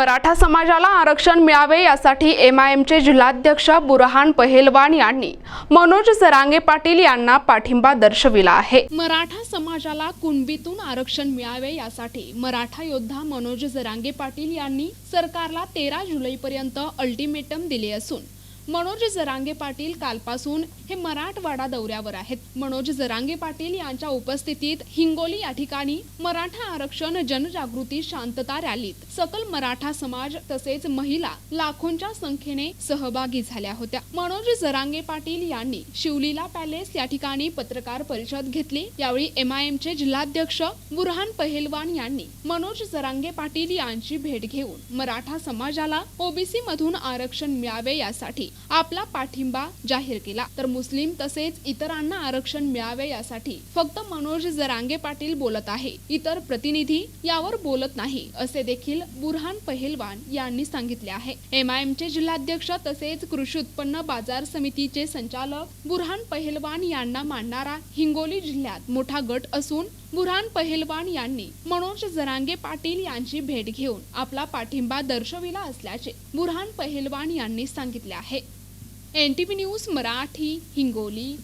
मराठा समाजाला आरक्षण मिळावे यासाठी एम आय एमचे जिल्हाध्यक्ष बुरहान पहेलवान यांनी मनोज सरांगे पाटील यांना पाठिंबा दर्शविला आहे. मराठा समाजाला कुणबीतून आरक्षण मिळावे यासाठी मराठा योद्धा मनोज जरांगे पाटील यांनी सरकारला तेरा जुलैपर्यंत अल्टिमेटम दिले असून मनोज जरांगे पाटील कालपासून हे मराठवाडा दौऱ्यावर आहेत. मनोज जरांगे पाटील यांच्या उपस्थितीत हिंगोली या ठिकाणी मराठा आरक्षण जनजागृती शांतता रॅलीत सकल मराठा समाज तसेच महिला लाखोंच्या संख्येने सहभागी झाल्या होत्या. मनोज जरांगे पाटील यांनी शिवलीला पॅलेस या ठिकाणी पत्रकार परिषद घेतली. यावेळी एम आय एमचे जिल्हाध्यक्ष बुरहान पहेलवान यांनी मनोज जरांगे पाटील यांची भेट घेऊन मराठा समाजाला ओबीसी मधून आरक्षण मिळावे यासाठी आपला पाठिंबा जाहीर केला. तर मुस्लिम तसेच इतरांना आरक्षण मिळावे यासाठी फक्त मनोज जरांगे पाटील बोलत आहे. इतर प्रतिनिधी यावर बोलत नाही असे देखील बुरहान पहिलवान यांनी सांगितले आहे. एम आय जिल्हाध्यक्ष तसेच कृषी उत्पन्न बाजार समितीचे संचालक बुरहान पहिलवान यांना मानणारा हिंगोली जिल्ह्यात मोठा गट असून बुरहान पहिलवान यांनी मनोज जरांगे पाटील यांची भेट घेऊन आपला पाठिंबा दर्शविला असल्याचे बुरहान पहिलवान यांनी सांगितले आहे. N T V news Marathi Hingoli.